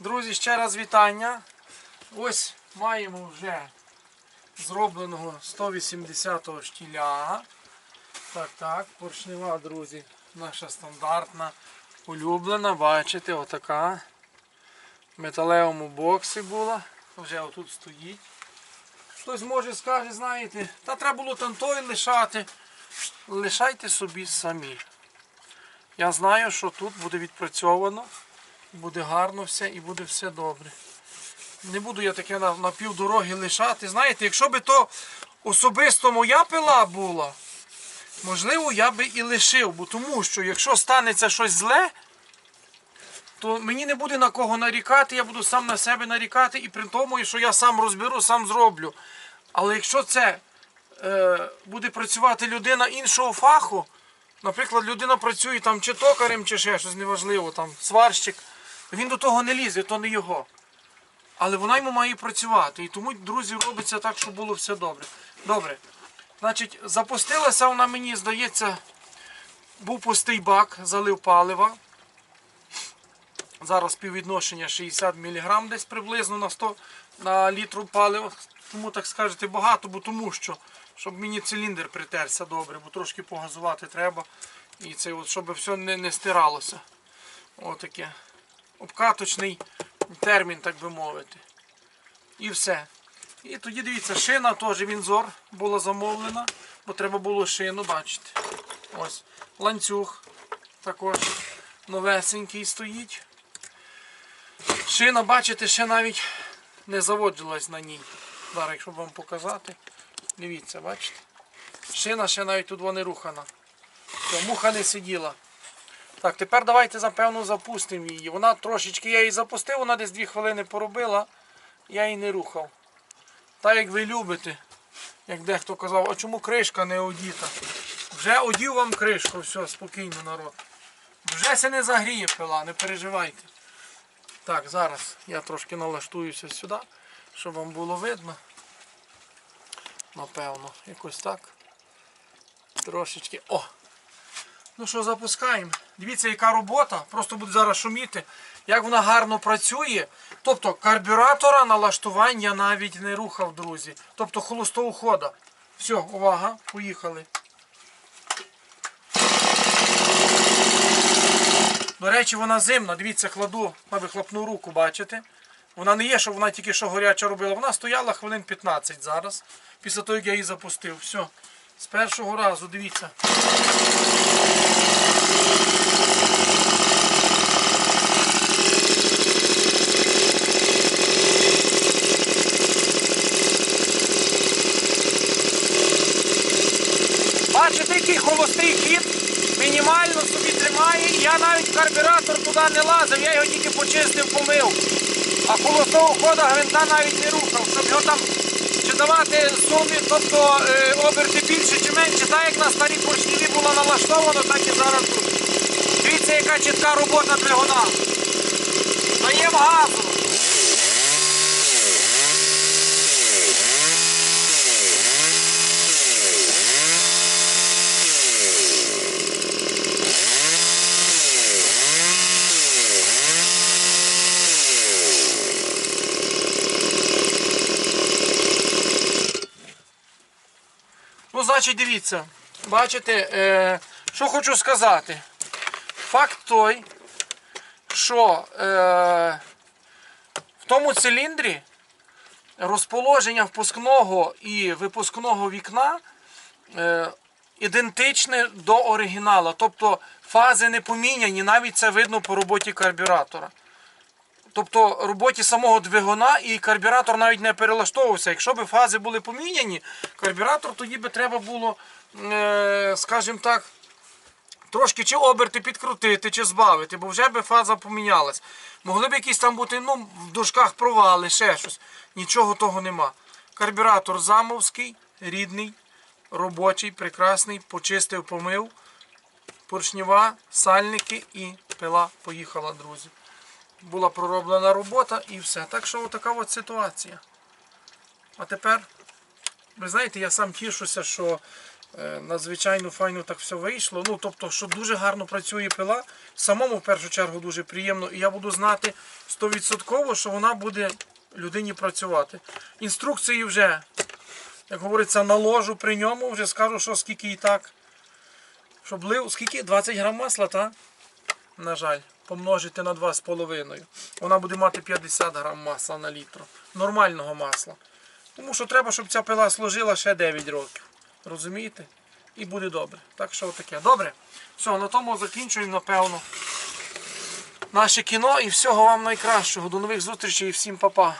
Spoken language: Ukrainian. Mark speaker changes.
Speaker 1: Друзі, ще раз вітання. Ось маємо вже зробленого 180-го штіля. Так, так, поршнева, друзі, наша стандартна, улюблена, бачите, отака. В металевому боксі була. Вже отут стоїть. Хтось може скаже, знаєте, та треба було там той лишати. Лишайте собі самі. Я знаю, що тут буде відпрацьовано, буде гарно все і буде все добре. Не буду я таке на, на півдороги лишати. Знаєте, якщо би то особисто моя пила була, можливо, я би і лишив, бо тому що якщо станеться щось зле, то мені не буде на кого нарікати, я буду сам на себе нарікати і при тому, що я сам розберу, сам зроблю. Але якщо це е, буде працювати людина іншого фаху, наприклад, людина працює там чи токарем, чи ще щось неважливо, там сварщик, він до того не лізе, то не його. Але вона йому має працювати. І тому, друзі, робиться так, щоб було все добре. Добре. Значить, запустилася вона мені, здається, був пустий бак, залив палива. Зараз співвідношення 60 мг десь приблизно на 100 на літру палива. Тому так скажете багато, бо тому що, щоб мені циліндр притерся добре, бо трошки погазувати треба. І це от, щоб все не, не стиралося. Отаке. Обкаточний термін, так би мовити. І все. І тоді дивіться, шина теж вінзор була замовлена, бо треба було шину, бачите. Ось. Ланцюг також новесенький стоїть. Шина, бачите, ще навіть не заводжувалась на ній. Зараз, якщо вам показати. Дивіться, бачите? Шина ще навіть тут вона не рухана. Муха не сиділа. Так, тепер давайте запевно запустимо її. Вона трошечки, я її запустив, вона десь 2 хвилини поробила, я її не рухав. Так як ви любите, як дехто казав, а чому кришка не одіта? Вже одів вам кришку, все, спокійно, народ. Вже се не загріє пила, не переживайте. Так, зараз я трошки налаштуюся сюди, щоб вам було видно. Напевно, якось так. Трошечки. О! Ну що, запускаємо. Дивіться, яка робота. Просто буде зараз шуміти. Як вона гарно працює. Тобто карбюратора налаштувань я навіть не рухав, друзі. Тобто холостого хода. Все, увага, поїхали. До речі, вона зимна. Дивіться, кладу на вихлопну руку, бачите? Вона не є, що вона тільки що горяча робила. Вона стояла хвилин 15 зараз. Після того, як я її запустив. Все. З першого разу, дивіться. Бачите, який холострий хід, мінімально собі тримає. Я навіть карбюратор туди не лазив, я його тільки почистив, помив. А холостого хода гвинта навіть не рухав, щоб його там чи давати сумі, тобто е, оберти більше чи менше, так як на старій поршневі було налаштовано, так і зараз тут. Дивіться, яка чітка робота двигуна. Даємо газу. Ну, значить, дивіться. Бачите, е, що хочу сказати. Факт той, що е, в тому циліндрі розположення впускного і випускного вікна е, ідентичне до оригіналу. Тобто фази не поміняні, навіть це видно по роботі карбюратора. Тобто роботі самого двигуна і карбюратор навіть не перелаштовувався. Якщо б фази були поміняні, карбюратор тоді би треба було, е, скажімо так, трошки чи оберти підкрутити, чи збавити, бо вже би фаза помінялась. Могли б якісь там бути ну, в дужках провали, ще щось. Нічого того нема. Карбюратор замовський, рідний, робочий, прекрасний, почистив, помив, поршнева, сальники і пила поїхала, друзі була пророблена робота і все. Так що така от ситуація. А тепер, ви знаєте, я сам тішуся, що Е, Надзвичайно файно так все вийшло. Ну, тобто, що дуже гарно працює пила. Самому в першу чергу дуже приємно. І я буду знати 100%, що вона буде людині працювати. Інструкції вже, як говориться, наложу при ньому, вже скажу, що скільки і так. Щоб лив, скільки? 20 грам масла, так? На жаль, помножити на 2,5. Вона буде мати 50 грам масла на літр. Нормального масла. Тому що треба, щоб ця пила служила ще 9 років. Розумієте? І буде добре. Так що таке. Добре. Все, на тому закінчуємо, напевно. Наше кіно і всього вам найкращого. До нових зустрічей і всім па-па.